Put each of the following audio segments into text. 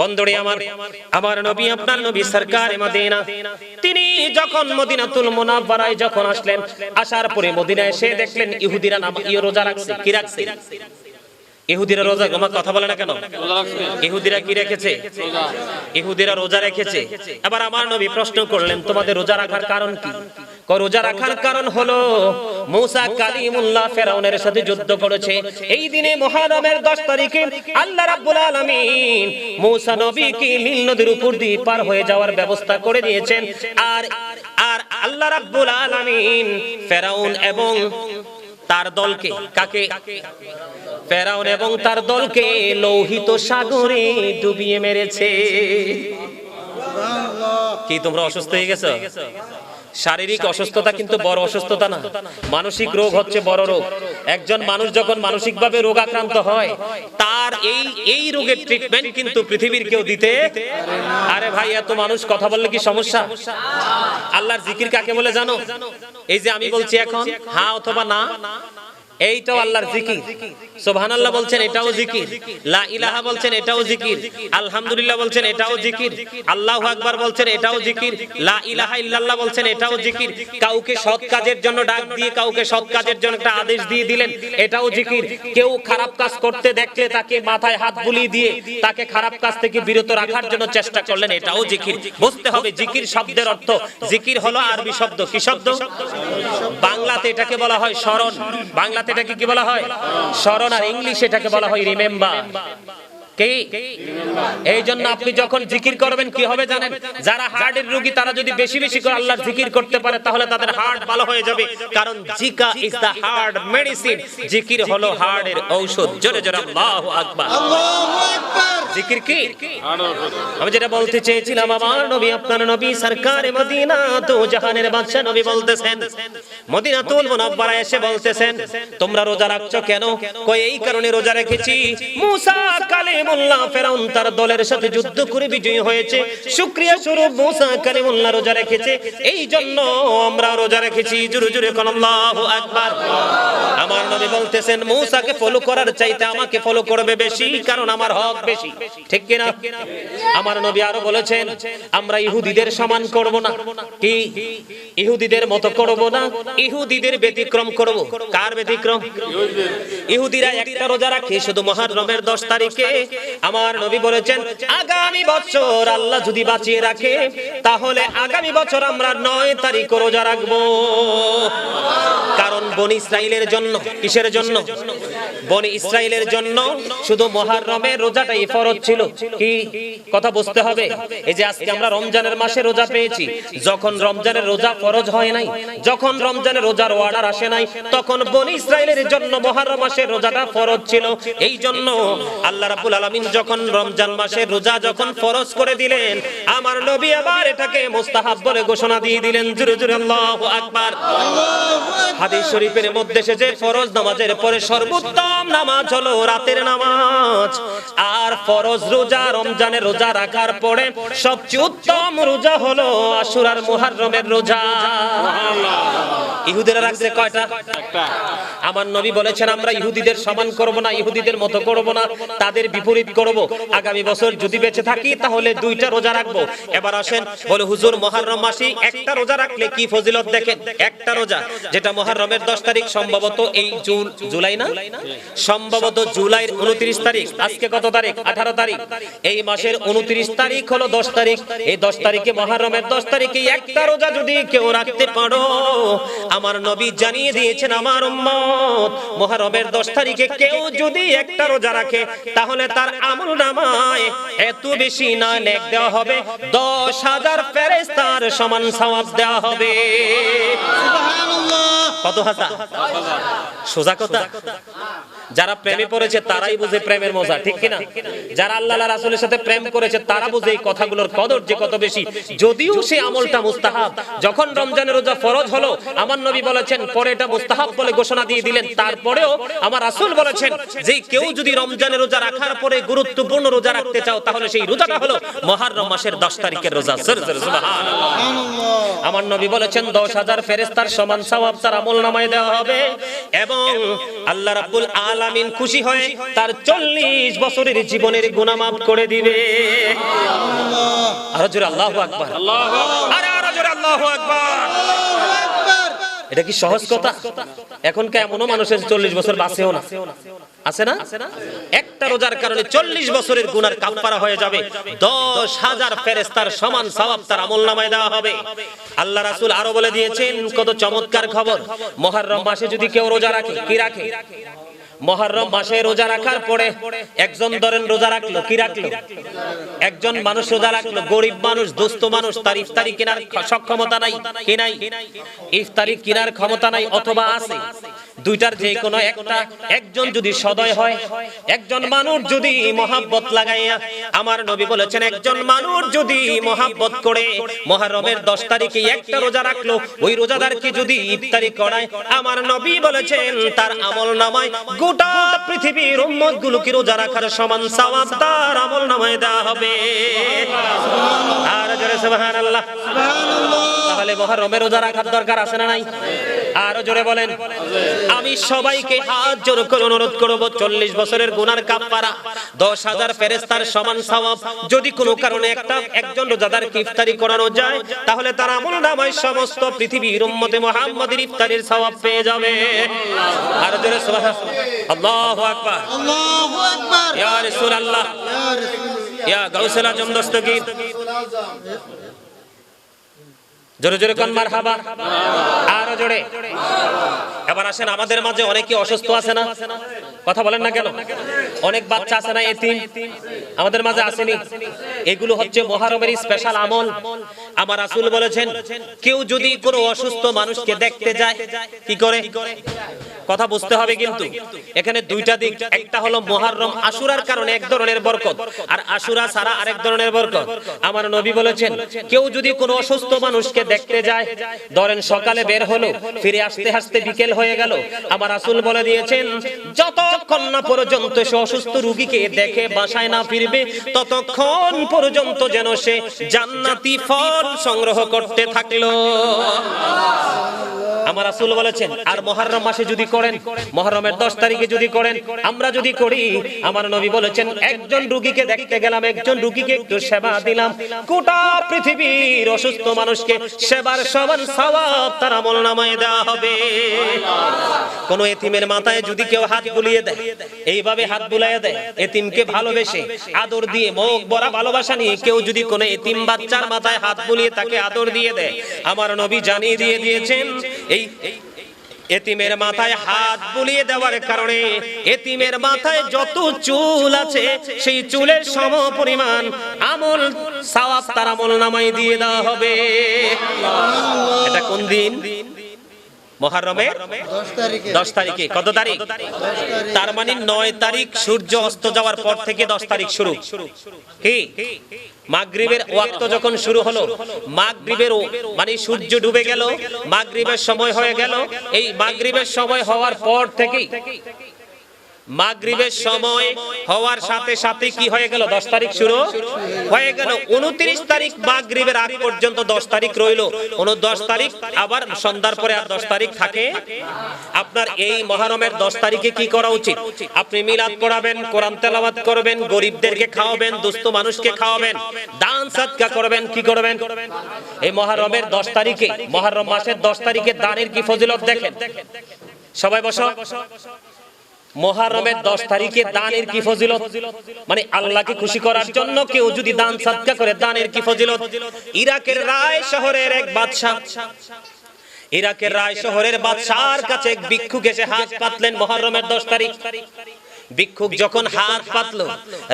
বন্ধুরে আমার আমার নবী, আপনার নবী সরকার মদিনা। তিনি যখন মদিনাতুল মুনাওয়ারায় যখন আসলেন, আসার পরে মদিনায় এসে দেখলেন ইহুদিরা নাম ইয়ে রোজা রাখছে। কি রাখছে? ইহুদিরা রোজা গোমা কথা বলে না কেন? ইহুদিরা কি রেখেছে? ইহুদিরা রোজা রেখেছে। এবার আমার নবী প্রশ্ন করলেন, তোমাদের রোজা রাখার কারণ কি? রোজা রাখার কারণ হলো মূসা কালিমুল্লাহ ফেরাউনের সাথে যুদ্ধ করেছে। এই দিনে মুহররমের 10 তারিখে আল্লাহ রাব্বুল আলামিন মূসা নবীকে নীল নদীর উপর দিয়ে পার হয়ে যাওয়ার ব্যবস্থা করে দিয়েছেন। আর আর আল্লাহ রাব্বুল আলামিন ফেরাউন এবং তার দলকে কাকে? ফেরাউন এবং তার দলকে লৌহিত সাগরে ডুবিয়ে মেরেছে। কি তোমরা অসুস্থ হয়ে গেছো? শারীরিক অসুস্থতা কিন্তু বড় অসুস্থতা না। মানসিক রোগ হচ্ছে বড় রোগ। একজন মানুষ যখন মানসিকভাবে রোগাক্রান্ত হয় তার এই এই রোগের ট্রিটমেন্ট কিন্তু পৃথিবীর কেউ দিতে আরে ভাই এত মানুষ কথা বললে কি সমস্যা? আল্লাহর জিকির কাকে বলে জানো? এই যে আমি বলছি এখন হ্যাঁ অথবা না এইটাও আল্লাহর জিকির। সুবহানাল্লাহ বলছেন এটাও জিকির। লা ইলাহা বলছেন এটাও জিকির। আলহামদুলিল্লাহ বলছেন এটাও জিকির। আল্লাহু আকবার বলছেন এটাও জিকির। লা ইলাহা ইল্লাল্লাহ বলছেন এটাও জিকির। কাউকে সৎ কাজের জন্য ডাক দিয়ে কাউকে সৎ কাজের জন্য একটা আদেশ দিয়ে দিলেন এটাও জিকির। কেউ খারাপ কাজ করতে দেখলে তাকে মাথায় হাত বুলিয়ে দিয়ে তাকে খারাপ কাজ থেকে বিরত রাখার জন্য চেষ্টা করলেন এটাও জিকির। বুঝতে হবে জিকির শব্দের অর্থ। জিকির হলো আরবি শব্দ। কি শব্দ? বাংলাতে এটাকে বলা হয় স্মরণ বাংলাতে এটাকে কি বলা হয়? স্মরণ আর ইংলিশ এটাকে বলা হয় রিমেম্বার এই জন্য আপনি যখন জিকির করবেন, কি হবে জানেন? যারা তারা যদি বেশি বেশি করে জিকির করতে পারে, তাহলে তাদের হার্ট ভালো হয়ে যাবে। কারণ জিকা ইজ দা হার্ট মেডিসিন জিকির হলো ঔষধ। জোরে জোরে, আল্লাহু আকবার। জিকির কি? আমি যেটা বলতে চেয়েছিলাম, আমার নবী, আপনার নবী মদিনা তো, জাহানের বাদশা নবী বলতেছেন এসে বলতেছেন, তোমরা রোজা রাখছো কেন? কই, এই কারণে রোজা রেখেছি। মুসা আমরা আমাকে ফলো করবে বেশি, কারণ আমার হক বেশি। ঠিক কিনা? আমার নবী আরও বলেছেন, আমরা ইহুদিদের সমান করব না। কি? ইহুদিদের মতো করব না? ইহুদিদের ব্যতিক্রম করব। কার ব্যতিক্রম? ইহুদিরা একটা রোজা রাখে শুধু মহররমের 10 তারিখে। আমার নবী বলেছেন, আগামী বছর আল্লাহ যদি বাঁচিয়ে রাখে, তাহলে আগামী বছর আমরা 9 তারিখ রোজা রাখব। কারণ বনি ইসরাইলের জন্য, কিসের জন্য? বনি ইসরাইলের জন্য শুধু মহররমের রোজাটাই ফরজ ছিল। কি কথা বুঝতে হবে? এই যে আজকে আমরা রমজানের মাসে রোজা পেয়েছি, যখন রমজানের রোজা ফরজ হয় নাই, যখন রমজানের রোজার অর্ডার আসে নাই, তখন বনি ইসরাইলের জন্য মহররম মাসের রোজাটা ফরজ ছিল। এই জন্য আল্লাহ রাব্বুল আলামিন যখন রমজান মাসের রোজা যখন ফরজ করে দিলেন, আমার নবী আবার এটাকে মুস্তাহাব বলে ঘোষণা দিয়ে দিলেন জোরে জোরে আল্লাহু আকবার। হাদিস শরীফের মধ্যে এসেছে ফরজ নামাজের পরে সর্বোত্তম নামাজ হলো রাতের নামাজ। আর ফরজ রোজা, রমজানের রোজা রাখার পরে সবচেয়ে উত্তম রোজা হলো আশুরার মুহররমের রোজা। ইহুদিরা রাখছে কয়টা? আমার নবী বলেছেন আমরা ইহুদিদের সমান করব না ইহুদিদের মতো করব না তাদের বিপরীত করব। আগামী বছর যদি বেঁচে থাকি তাহলে দুইটা রোজা রাখব। এবার আসেন বলে হুজুর মহররম মাসে একটা রোজা রাখলে কি ফজিলত দেখেন? একটা রোজা যেটা মহররমের 10 তারিখ সম্ভবত এই জুন জুলাই না? সম্ভবত জুলাইয়ের 29 তারিখ। আজকে কত তারিখ? 18 তারিখ। এই মাসের 29 তারিখ হলো 10 তারিখ। এই 10 তারিখে মহররমের 10 তারিখে একটা রোজা যদি কেউ রাখতে পারো আমার নবী জানিয়ে দিয়েছেন আমার উম্মত মহারবের 10 তারিখে কেউ যদি একটা রোজা রাখে তাহলে তার আমল নামায় এত বেশি না নেক দেওয়া হবে। 10000 ফেরেশতার সমান সওয়াব দেওয়া হবে। কত হাজার? সোজা কথা। যারা প্রেমে পড়েছে তারাই বুঝে প্রেমের মজা, ঠিক কিনা? যারা আল্লাহ রাসূলের সাথে প্রেম করেছে তারা বুঝে এই কথাগুলোর কদর যে কত বেশি। যদিও সে আমলটা মুস্তাহাব, যখন রমজানের রোজা ফরজ হলো, আমার নবী বলেছেন, পরে এটা মুস্তাহাব বলে ঘোষণা দিয়ে দিলেন। তারপরেও আমার রাসূল বলেছেন যে, কেউ যদি রমজানের রোজা রাখার পরে গুরুত্বপূর্ণ রোজা রাখতে চাও, তাহলে সেই রোজাটা হলো মুহররম মাসের 10 তারিখের রোজা। আমার নবী বলেছেন 10000 ফেরেশতার সমান সওয়াব তার আমল নামায় দেওয়া হবে এবং আল্লাহ রাব্বুল আলামিন খুশি হয়ে তার চল্লিশ বছরের জীবনের মাফ করে দিবে। এটা কি সহজ কথা? এখন এমনও মানুষের চল্লিশ বছর বাঁচেও না। আছে না? একটা রোজার কারণে চল্লিশ বছরের গুনার কাপড়া হয়ে যাবে। দশ হাজার ফেরেস্তার সমান সবাব তার আমল নামায় দেওয়া হবে। আল্লাহ রাসুল আরও বলে দিয়েছেন, কত চমৎকার খবর। মহারম মাসে যদি কেউ রোজা রাখে, কি রাখে? মহরম মাসে রোজা রাখার পরে একজন ধরেন রোজা রাখল, কি রাখল? একজন মানুষ রোজা রাখল, গরিব মানুষ, দুস্থ মানুষ, তার ইফতারি কেনার সক্ষমতা নাই, কি নাই? ইফতারি কেনার ক্ষমতা নাই অথবা আছে। দুইটার যে কোনো একটা, একজন যদি সদয় হয়, একজন মানুষ যদি মহাব্বত লাগাইয়া, আমার নবী বলেছেন, একজন মানুষ যদি মহাব্বত করে, মহরমের দশ তারিখে একটা রোজা রাখল, ওই রোজাদারকে যদি ইফতারি করায়? আমার নবী বলেছেন, তার আমল নামায় গোটা পৃথিবীর উম্মত গুলোকে রোজা রাখার সমান সওয়াব তার আমল নামায় দেওয়া হবে। আর জোরে সুবহানাল্লাহ। সুবহানাল্লাহ তাহলে মহরমে রোজা রাখার দরকার আছে না নাই? আরও জোরে বলেন। আমি সবাইকে হাত জোর করে অনুরোধ করব চল্লিশ বছরের গুনার কাপড়া দশ হাজার ফেরেস্তার সমান সওয়াব। যদি কোনো কারণে একটা একজন রোজাদার ইফতারি করানো যায় তাহলে তার আমল নামায় সমস্ত পৃথিবীর উম্মতে মুহাম্মাদের ইফতারির সওয়াব পেয়ে যাবে। আর জোরে সুবহান আল্লাহু আকবার। আল্লাহু আকবার। ইয়া রাসূলুল্লাহ। ইয়া রাসূলুল্লাহ। ইয়া গাউসুল আজম দস্তগীর জোরে জোরে কোন, মারহাবা। আরও জোরে। এবার আসেন, আমাদের মাঝে অনেকে অসুস্থ আছে না? কথা বলেন না কেন? অনেক বাচ্চা আছে না এতিম? আমাদের মাঝে আসেনি। এগুলো হচ্ছে মহারমের স্পেশাল আমল। আমার রাসূল বলেছেন, কেউ যদি কোনো অসুস্থ মানুষকে দেখতে যায়, কি করে? কথা বুঝতে হবে কিন্তু। এখানে দুইটা দিক। একটা হলো মহারম আশুরার কারণে এক ধরনের বরকত, আর আশুরা ছাড়া আরেক ধরনের বরকত। আমার নবী বলেছেন, কেউ যদি কোনো অসুস্থ মানুষকে দেখতে যায়। ধরেন সকালে বের হলো, ফিরে আসতে আসতে বিকেল হয়ে গেল। আমার আসুল বলে দিয়েছেন, যতক্ষণ না পর্যন্ত সে অসুস্থ রুগীকে দেখে বাসায় না ফিরবে, ততক্ষণ পর্যন্ত যেন সে জান্নাতি ফল সংগ্রহ করতে থাকল। আমার রাসূল বলেছেন, আর মহরম মাসে যদি করেন মহরমের দশ তারিখে যদি করেন, আমরা যদি করি। আমার নবী বলেছেন, একজন রুগীকে দেখতে গেলাম, একজন রুগীকে একটু সেবা দিলাম। গোটা পৃথিবীর অসুস্থ মানুষকে সেবার সমান সওয়াব তার আমল নামায় দেওয়া হবে। কোন এতিমের মাথায় যদি কেউ হাত বুলিয়ে দেয়, এইভাবে হাত বুলাইয়ে দেয়, এতিমকে ভালোবেসে, আদর দিয়ে, মুখ বড় ভালোবাসা নিয়ে কেউ যদি কোন এতিম বাচ্চার মাথায় হাত বুলিয়ে তাকে আদর দিয়ে দেয়, আমার নবী জানিয়ে দিয়ে দিয়েছেন এই এতিমের মাথায় হাত বুলিয়ে দেওয়ার কারণে এতিমের মাথায় যত চুল আছে, সেই চুলের সম পরিমাণ আমল, সাওয়াব তার আমল নামাই দিয়ে দেওয়া হবে। এটা কোন দিন? মহারমের 10 তারিখে। দশ তারিখে। কত তারিখ। তার মানে নয় তারিখ সূর্য অস্ত যাওয়ার পর থেকে দশ তারিখ শুরু। কি? মাগরিবের ওয়াক্ত যখন শুরু হলো মাগরিবের ও- মানে সূর্য ডুবে গেল মাগরিবের সময় হয়ে গেল এই মাগরিবের সময় হওয়ার পর থেকেই মাগরিবের সময় হওয়ার সাথে সাথে কি হয়ে গেল? দশ তারিখ শুরু? হয়ে গেল। উনত্রিশ তারিখ মাগরিবের আগ পর্যন্ত দশ তারিখ রইল। দশ তারিখ আবার সন্ধ্যার পরে আর দশ তারিখ থাকে? আপনার এই মহারমের দশ তারিখে কি করা উচিত? আপনি মিলাদ পড়াবেন, কোরআন তেলাওয়াত করবেন, গরিবদেরকে খাওয়াবেন, দুস্থ মানুষকে খাওয়াবেন, দান সাদকা করবেন, কি করবেন? এই মহারমের দশ তারিখে, মহারম মাসের দশ তারিখে দানের কি ফজিলত দেখেন? সবাই বসো। মহারমের দশ তারিখে দানের কি ফজিলত? মানে আল্লাহকে খুশি করার জন্য কেউ যদি দান সাদকা করে দানের কি ফজিলত? ইরাকের রায় শহরের এক বাদশাহ। ইরাকের রায় শহরের বাদশার কাছে এক ভিক্ষুক এসে হাত পাতলেন মহরমের দশ তারিখ। ভিক্ষুক যখন হাত পাতল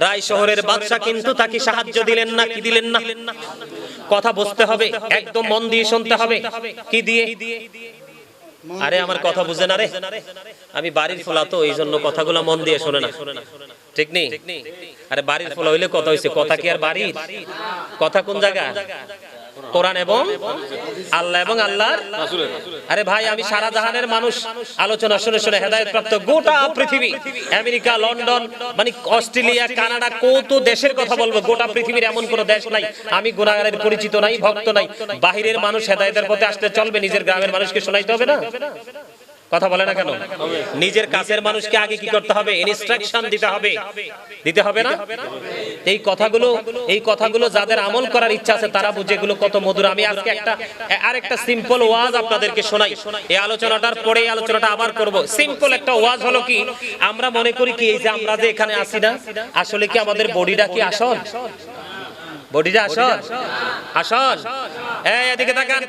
রায় শহরের বাদশাহ কিন্তু তাকে সাহায্য দিলেন না কি দিলেন না? কথা বুঝতে হবে একদম মন দিয়ে শুনতে হবে। কি দিয়ে? আরে আমার কথা বুঝে না রে। আমি বাড়ির ফোলা তো এই জন্য কথাগুলো মন দিয়ে শোনে না। ঠিক নেই আরে বাড়ির ফোলা হইলে কথা হইছে। কথা কি আর বাড়ির? কথা কোন জায়গা কোরআন এবং আল্লাহ এবং আল্লাহ আরে ভাই, আমি সারা জাহানের মানুষ। আলোচনা শুনে শুনে হেদায়ত প্রাপ্ত গোটা পৃথিবী, আমেরিকা, লন্ডন মানে অস্ট্রেলিয়া, কানাডা, কত দেশের কথা বলব, গোটা পৃথিবীর এমন কোন দেশ নাই। আমি গুণাগারের পরিচিত নাই, ভক্ত নাই। বাহিরের মানুষ হেদায়তের পথে আসতে চলবে, নিজের গ্রামের মানুষকে শোনাইতে হবে না? কথা বলে না কেন? নিজের কাছের মানুষকে আগে কি করতে হবে? ইনস্ট্রাকশন দিতে হবে। দিতে হবে না? এই কথাগুলো এই কথাগুলো যাদের আমল করার ইচ্ছা আছে, তারা বুঝে এগুলো কত মধুর। আমি আজকে একটা, আরেকটা সিম্পল ওয়াজ আপনাদেরকে শোনাই। এই আলোচনাটার পরে আলোচনাটা আবার করব। সিম্পল একটা ওয়াজ হলো কি, আমরা মনে করি কি, এই যে আমরা যে এখানে আসি না, আসলে কি আমাদের বডিটা কি আসল? বডিটা আসল? আসল? এই, এদিকে তাকান।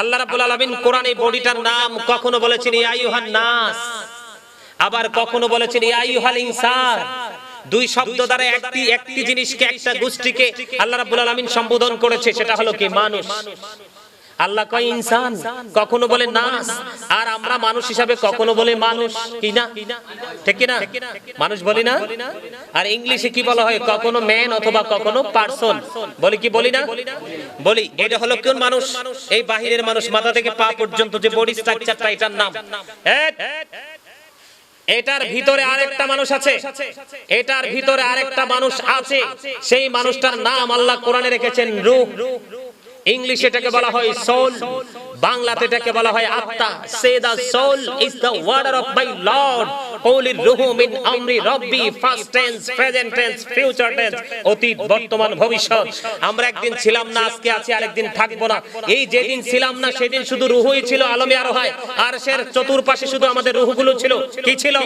আল্লাহ রাব্বুল আলামিন কোরআনে বডিটার নাম কখনো বলেছেন, ইয়া আইয়ুহান নাস আবার কখনো বলেছেন, ইয়া আইয়ুহাল ইনসান দুই শব্দ দ্বারা একটি একটি জিনিসকে, একটা গোষ্ঠীকে আল্লাহ রাব্বুল আলামিন সম্বোধন করেছে, সেটা হলো কি? মানুষ। আল্লাহ কয় ইনসান, কখনো বলে নাস, আর আমরা মানুষ হিসাবে কখনো বলে মানুষ, কি না? ঠিক না? মানুষ বলি না? আর ইংলিশে কি বলা হয়? কখনো ম্যান অথবা কখনো পার্সন বলি কি বলি না? বলি, এটা হলো কোন মানুষ? এই বাহিরের মানুষ, মাথা থেকে পা পর্যন্ত যে বডি স্ট্রাকচারটা এটার নাম। এটার ভিতরে আরেকটা মানুষ আছে। এটার ভিতরে আরেকটা মানুষ আছে। সেই মানুষটার নাম আল্লাহ কোরআনে রেখেছেন রূহ। ইংলিশে এটাকে বলা হয় সোল বাংলাতে এটাকে বলা হয় আত্মা। Say the soul is the order of my lord. কৌলির রুহু মিন আমরি রব্বি, first tense, present tense, future tense, অতীত, বর্তমান, ভবিষ্যৎ। আমরা একদিন ছিলাম না, আজকে আছি, আরেকদিন থাকব না। এই যেদিন ছিলাম না, সেদিন শুধু রুহুই ছিল আলমে আর হয় আর সের চতুর্পাশে শুধু আমাদের রুহগুলো ছিল। কি ছিল?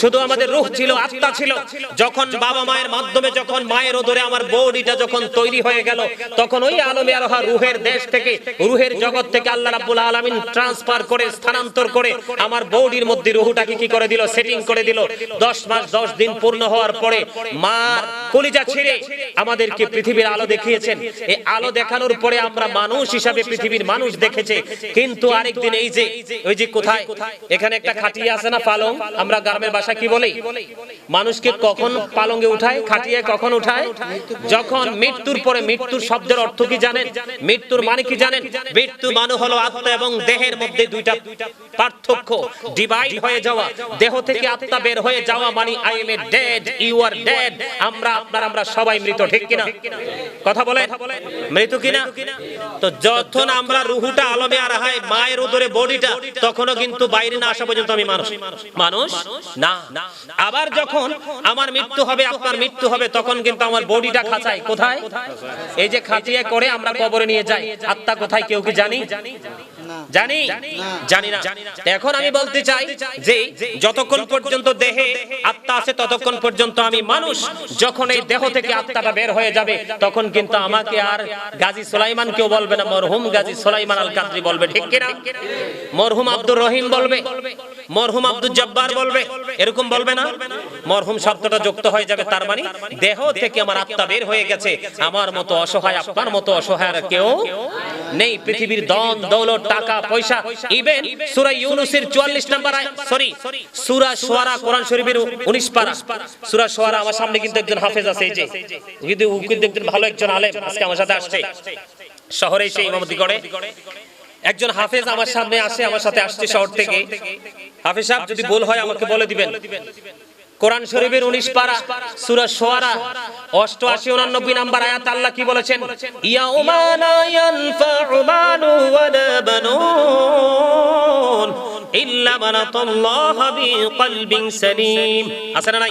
শুধু আমাদের রুহ ছিল, আত্মা ছিল। যখন বাবা মায়ের মাধ্যমে, যখন মায়ের ওদরে আমার বডিটা যখন তৈরি হয়ে গেল, তখন ওই আলমে আরোহা রুহের দেশ থেকে, রুহের জগৎ থেকে আল্লাহ রাব্বুল আলামিন ট্রান্সফার করে, স্থানান্তর করে, আমার বডির মধ্যে রুহুটাকে কি করে দিল? সেটিং করে দিল। 10 মাস 10 দিন পূর্ণ হওয়ার পরে মার কলিজা ছিঁড়ে আমাদেরকে পৃথিবীর আলো দেখিয়েছেন। এই আলো দেখানোর পরে আমরা মানুষ হিসাবে পৃথিবীর মানুষ দেখেছে। কিন্তু আরেকদিন এই যে, ওই যে কোথায়? এখানে একটা খাটিয়া আছে না পালং? আমরা গ্রামের ভাষা কি বলি? মানুষকে কখন পালঙ্গে উঠায়? খাটিয়ে কখন উঠায়? যখন মৃত্যুর পরে, মৃত্যুর শব্দের অর্থ কি জানেন? মৃত্যুর মানে কি জানেন? মৃত্যু মানে হলো আত্মা এবং দেহের মধ্যে দুইটা পার্থক্য। ডিভাইড হয়ে যাওয়া। দেহ থেকে আত্মা বের হয়ে যাওয়া মানে I am a dead you are dead আমরা, আপনার, আমরা সবাই মৃত, ঠিক কিনা? কথা বলে মৃত কিনা? তো যখন আমরা রুহুটা আলমে আর হয় মায়ের উদরে বডিটা, তখনও কিন্তু বাইরে না আসা পর্যন্ত আমি মানুষ। মানুষ? না। আবার যখন আমার মৃত্যু হবে, আপনার মৃত্যু হবে, তখন কিন্তু আমার বডিটা খাঁচায়। কোথায়? এই যে খাঁচিয়ে করে আমরা কবরে নিয়ে যাই। আত্মা কোথায়, কেউ কি জানি? জানি? জানি? না। এখন আমি বলতে চাই যে যতক্ষণ পর্যন্ত দেহে আত্মা আছে ততক্ষণ পর্যন্ত আমি মানুষ যখন এই দেহ থেকে আত্মাটা বের হয়ে যাবে তখন কিন্তু আমাকে আর গাজী সুলাইমান কেউ বলবে না মরহুম গাজী সুলাইমান আল কাদরি বলবে ঠিক কিনা? মরহুম আব্দুর রহিম বলবে। মরহুম আব্দুল জব্বার বলবে। এরকম বলবে না? মরহুম শব্দটা যুক্ত হয়ে যাবে, তার মানে দেহ থেকে আমার আত্মা বের হয়ে গেছে। আমার মতো অসহায়, আপনার মতো অসহায় কেউ নেই। পৃথিবীর দন দৌলত, টাকা, পয়সা ইভেন সূরা ইউনূসের 44 নাম্বার সরি সূরা শুআরা কোরআন শরীফের 19 পারা। সূরা শুআরা আমার সামনে কিন্তু একজন হাফেজ আছে, এই যে। কিন্তু একজন ভালো একজন আলেম, আজকে আমার সাথে আসছে। শহরে সেই ইমামতি করে। একজন হাফেজ আমার সামনে আসে, আমার সাথে আসছে শহর থেকে। হাফেজ সাহেব, যদি ভুল হয় আমাকে বলে দিবেন। কোরআন শরীফের 19 পারা, সূরা শুআরা 88 89 নাম্বার আয়াত আল্লাহ কি বলেছেন? বানুন ইল্লা মানাতাল্লাহ বিকলবিন সালিম। আছে না নাই?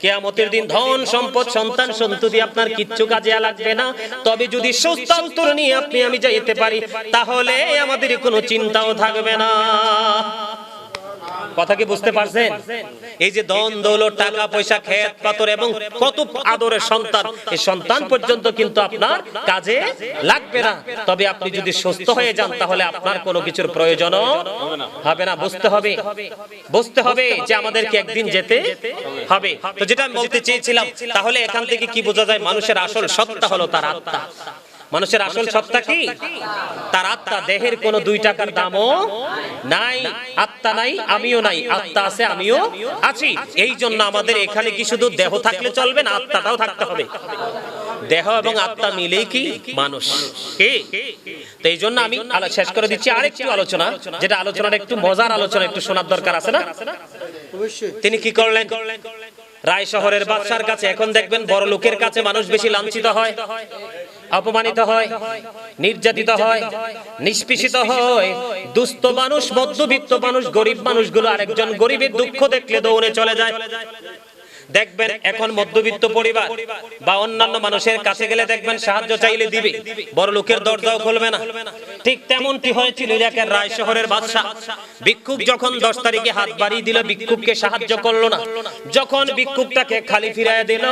কিয়ামতের দিন ধন, সম্পদ, সন্তান সন্ততি আপনার কিচ্ছু কাজে লাগবে না। তবে যদি সুস্থ অন্তর নিয়ে আপনি আমি যাইতে পারি, তাহলে আমাদের কোনো চিন্তাও থাকবে না। কথা কি বুঝতে পারছেন? এই যে দন দৌলত টাকা পয়সা খেত পাতর এবং কত আদরের সন্তান এই সন্তান পর্যন্ত কিন্তু আপনার কাজে লাগবে না। তবে আপনি যদি সুস্থ হয়ে যান তাহলে আপনার কোনো কিছুর প্রয়োজন হবে না। বুঝতে হবে। বুঝতে হবে যে আমাদেরকে একদিন যেতে হবে। তো যেটা আমি বলতে চেয়েছিলাম তাহলে এখান থেকে কি বোঝা যায় মানুষের আসল সত্তা হলো তার আত্মা। মানুষের আসল সত্তা কি? তার আত্মা দেহের কোনো দুই টাকার দামও নাই আত্মা নাই আমিও নাই আত্মা আছে আমিও আছি এই জন্য আমাদের এখানে কি শুধু দেহ থাকলে চলবে না আত্মাটাও থাকতে হবে। দেহ এবং আত্মা মিলেই কি মানুষ? কি? তো এই জন্য আমি শেষ করে দিচ্ছি আরেকটু আলোচনা যেটা আলোচনাটা একটু মজার আলোচনা একটু শোনার দরকার আছে না? অবশ্যই। তিনি কি করলেন? রায় শহরের বাদশার কাছে এখন দেখবেন বড় লোকের কাছে মানুষ বেশি লাঞ্ছিত হয়। অপমানিত হয়, নির্যাতিত হয়, নিষ্পেষিত হয়। দুস্থ মানুষ, মধ্যবিত্ত মানুষ, গরিব মানুষগুলো আরেকজন গরিবের দুঃখ দেখলে দৌড়ে চলে যায়। দেখবেন এখন মধ্যবিত্ত পরিবার বা অন্যান্য মানুষের কাছে গেলে দেখবেন সাহায্য চাইলে দিবে। বড় লোকের দরজাও খুলবে না। ঠিক তেমনটি হয়েছিল ইরাকের রায় শহরের বাদশা ভিক্ষুক যখন দশ তারিখে হাত বাড়িয়ে দিল ভিক্ষুককে সাহায্য করল না। যখন ভিক্ষুকটাকে খালি ফিরায় দিল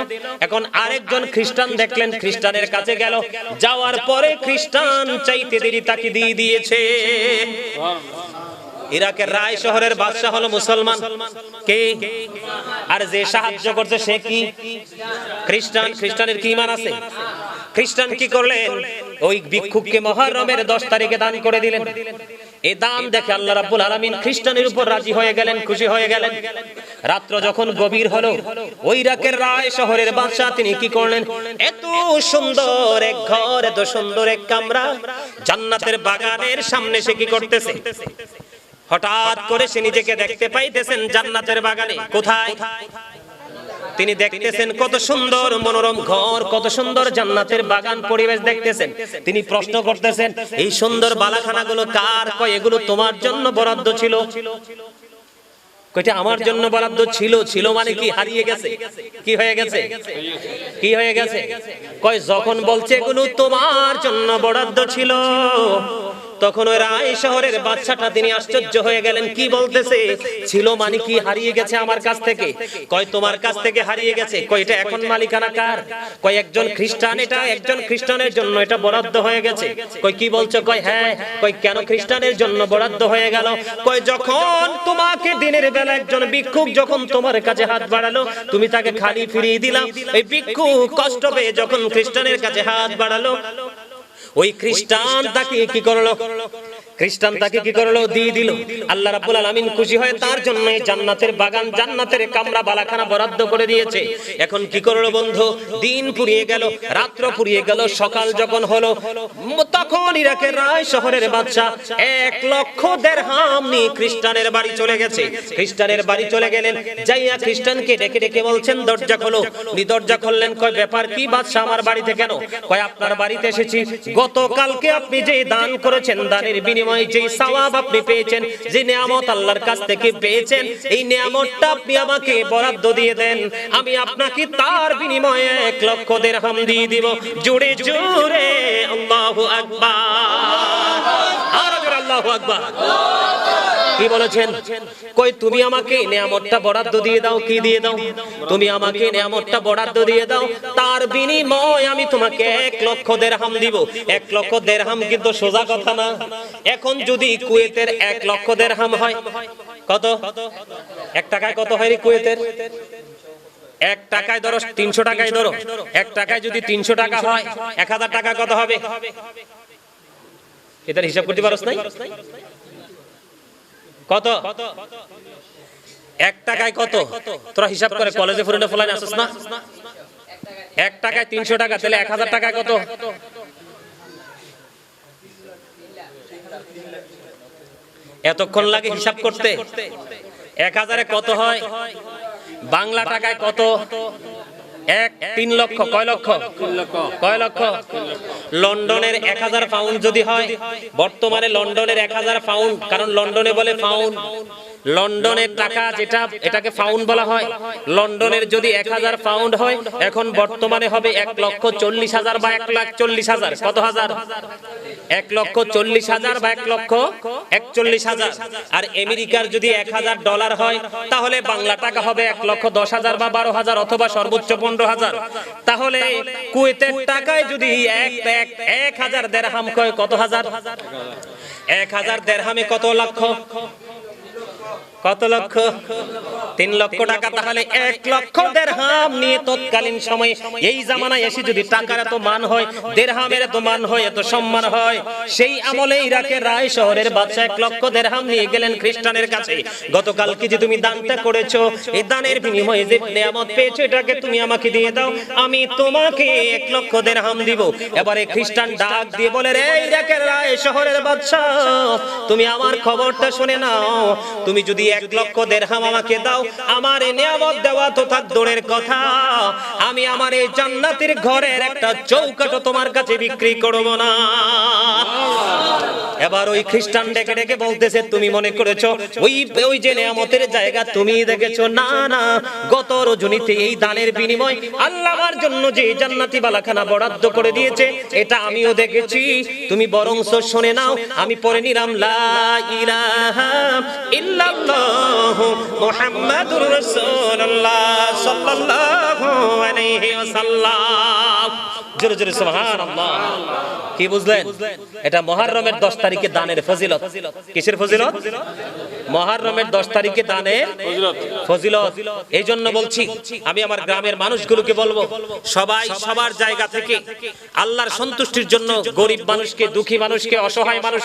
এখন আরেকজন খ্রিস্টান দেখলেন খ্রিস্টানের কাছে গেল। যাওয়ার পরে খ্রিস্টান চাইতে দেরি তাকে দিয়ে দিয়েছে। ইরাকের রায় শহরের বাদশাহ হলো মুসলমান। কে? আর যে সাহায্য করছে সে কি? খ্রিস্টান। খ্রিস্টানের কি ইমান আছে? খ্রিস্টান কি করলেন? ওই ভিক্ষুককে মহরমের দশ তারিখে দান করে দিলেন। এই দান দেখে আল্লাহ রাব্বুল আলামিন খ্রিস্টানের উপর রাজি হয়ে গেলেন, খুশি হয়ে গেলেন। রাত্র যখন গভীর হলো, ওই ইরাকের রায় শহরের বাদশা তিনি কি করলেন? এত সুন্দর এক ঘর, এত সুন্দর এক কামরা। জান্নাতের বাগানের সামনে সে কি করতেছে? হঠাৎ করে সে নিজেকে দেখতে পাইতেছেন জান্নাতের বাগানে। কোথায়? তিনি দেখতেছেন কত সুন্দর মনোরম ঘর, কত সুন্দর জান্নাতের বাগান পরিবেশ দেখতেছেন। তিনি প্রশ্ন করতেছেন, এই সুন্দর বালাখানাগুলো কার? কয়, এগুলো তোমার জন্য বরাদ্দ ছিল? কইটা আমার জন্য বরাদ্দ ছিল। ছিল মানে কি? হারিয়ে গেছে। কি হয়ে গেছে? কি হয়ে গেছে? কয়, যখন বলছে এগুলো তোমার জন্য বরাদ্দ ছিল তখন ওই রায় শহরের বাচ্চাটা তিনি আশ্চর্য হয়ে গেলেন, কি বলতেছে? ছিল মানে কি হারিয়ে গেছে আমার কাছ থেকে? কয়, তোমার কাছ থেকে হারিয়ে গেছে? কয়, এটা এখন মালিকানা কার? কয়, একজন খ্রিস্টান, এটা একজন খ্রিস্টানের জন্য, এটা বরাদ্দ হয়ে গেছে। কয়, কি বলছো? কয় হ্যাঁ। কয়, কেন খ্রিস্টানের জন্য বরাদ্দ হয়ে গেল? কয়, যখন তোমাকে দিনের বেলা একজন ভিক্ষুক যখন তোমার কাছে হাত বাড়ালো, তুমি তাকে খালি ফিরিয়ে দিলাম এই ভিক্ষুক কষ্ট পেয়ে যখন খ্রিস্টানের কাছে হাত বাড়ালো ওই খ্রিস্টান তাকে কি করল? খ্রিস্টান তাকে কি করল? দিয়ে দিল। আল্লাহ রাব্বুল আলামিন খুশি হয়ে তার জন্য জান্নাতের বাগান, জান্নাতের কামরা, বালাখানা বরাদ্দ করে দিয়েছে। এখন কি করল বন্ধু? দিন পুরিয়ে গেল, রাত্র পুরিয়ে গেল, সকাল যখন হলো, তখন ইরাকের রায় শহরের বাদশা এক লক্ষ দেড়হাম নিয়ে খ্রিস্টানের বাড়ি চলে গেছে। খ্রিস্টানের বাড়ি চলে গেলেন, যাইয়া খ্রিস্টানকে ডেকে ডেকে বলছেন, দরজা খোলো। উনি দরজা খুললেন, কয়, ব্যাপার কি বাদশা আমার বাড়িতে কেন? কয়, আপনার বাড়িতে এসেছি। গতকালকে আপনি যে দান করেছেন, দানের বিনিময়ে যে সওয়াব আপনি পেয়েছেন, যে নিয়ামত আল্লাহর কাছ থেকে পেয়েছেন, এই নিয়ামতটা আপনি আমাকে বরাদ্দ দিয়ে দেন। আমি আপনাকে তার বিনিময়ে এক লক্ষ দেড়হাম দিয়ে দিব। জুড়ে জুড়ে আল্লাহু আকবার। আরও জোরে, আল্লাহু আকবার। কি বলেছেন? কই, তুমি আমাকে নিয়ামতটা বরাদ্দ দিয়ে দাও, কি দিয়ে দাও? তুমি আমাকে নিয়ামতটা বরাদ্দ দিয়ে দাও, তার বিনিময় আমি তোমাকে এক লক্ষ দেড়হাম দিব। এক লক্ষ দেড়হাম কিন্তু সোজা কথা না। এখন যদি কুয়েতের এক লক্ষ দেড়হাম হয়, কত? এক টাকায় কত হয় রে কুয়েতের? এক টাকায় ধরো, তিনশো টাকায় ধরো। এক টাকায় যদি তিনশো টাকা হয়, এক হাজার টাকা কত হবে? এটার হিসাব করতে পারস নাই? কত? এক টাকায় কত? তোরা হিসাব করে কলেজে ফুরিনে ফলাইন আসিস না? এক টাকায় তিনশো টাকা, তাহলে এক হাজার টাকায় কত? এতক্ষণ লাগে হিসাব করতে? এক হাজারে কত হয়? বাংলা টাকায় কত? এক, তিন লক্ষ, কয় লক্ষ? কয় লক্ষ? লন্ডনের এক হাজার পাউন্ড যদি হয়, বর্তমানে লন্ডনের এক হাজার পাউন্ড, কারণ লন্ডনে বলে পাউন্ড। লন্ডনের টাকা যেটা এটাকে পাউন্ড বলা হয়। লন্ডনের যদি এক হাজার পাউন্ড হয়, এখন বর্তমানে হবে এক লক্ষ চল্লিশ হাজার বা এক লাখ চল্লিশ হাজার। কত হাজার? এক লক্ষ চল্লিশ হাজার বা এক লক্ষ একচল্লিশ হাজার। আর আমেরিকার যদি এক হাজার ডলার হয়, তাহলে বাংলা টাকা হবে এক লক্ষ দশ হাজার বা বারো হাজার অথবা সর্বোচ্চ পনেরো হাজার। তাহলে কুয়েতের টাকায় যদি এক এক এক হাজার দেড়হাম কয় কত হাজার? এক হাজার দেড়হামে কত লক্ষ? কত লক্ষ? তিন লক্ষ টাকা, তাহলে এক লক্ষ দেড়হাম নিয়ে তৎকালীন সময়ে, এই জামানায় এসে যদি টাকার এত মান হয়, দেড়হামের এত মান হয়, এত সম্মান হয়, সেই আমলে ইরাকের রায় শহরের বাদশা এক লক্ষ দেড়হাম নিয়ে গেলেন খ্রিস্টানের কাছে। গতকালকে যে তুমি দানটা করেছ, এই দানের বিনিময়ে যে নিয়ামত পেয়েছ, এটাকে তুমি আমাকে দিয়ে দাও, আমি তোমাকে এক লক্ষ দেড়হাম দিব। এবারে খ্রিস্টান ডাক দিয়ে বলে, রে ইরাকের রায় শহরের বাদশা তুমি আমার খবরটা শুনে নাও। তুমি যদি এক লক্ষ দেড়হাম আমাকে দাও। আমার এই নিয়ামত দেওয়া তো থাক দূরের কথা। আমি আমার এই জান্নাতের ঘরের একটা চৌকাটো তোমার কাছে বিক্রি করব না। এবার ওই খ্রিস্টান ডেকে ডেকে বলতেছে, তুমি মনে করেছ ওই ওই যে নেয়ামতের জায়গা তুমি দেখেছ? না না, গত রজনীতে এই দানের বিনিময় আল্লাহ আমার জন্য যে জান্নাতি বালাখানা বরাদ্দ করে দিয়েছে, এটা আমিও দেখেছি। তুমি বরং শুনে নাও, আমি পরে নিলাম, লা ইলাহা ইল্লাল্লাহ মুহাম্মাদুর রাসূলুল্লাহ সাল্লাল্লাহু আলাইহি ওয়াসাল্লাম। জোরে জোরে কি বুঝলেন? এটা মহারমের দশ তারিখে দানের ফজিলত। কিসের ফজিলত? মহারমের দশ তারিখে দানের ফজিলত। এই জন্য বলছি, আমি আমার গ্রামের মানুষগুলোকে বলব, সবাই সবার জায়গা থেকে আল্লাহর সন্তুষ্টির জন্য গরিব মানুষকে, দুঃখী মানুষকে, অসহায় মানুষ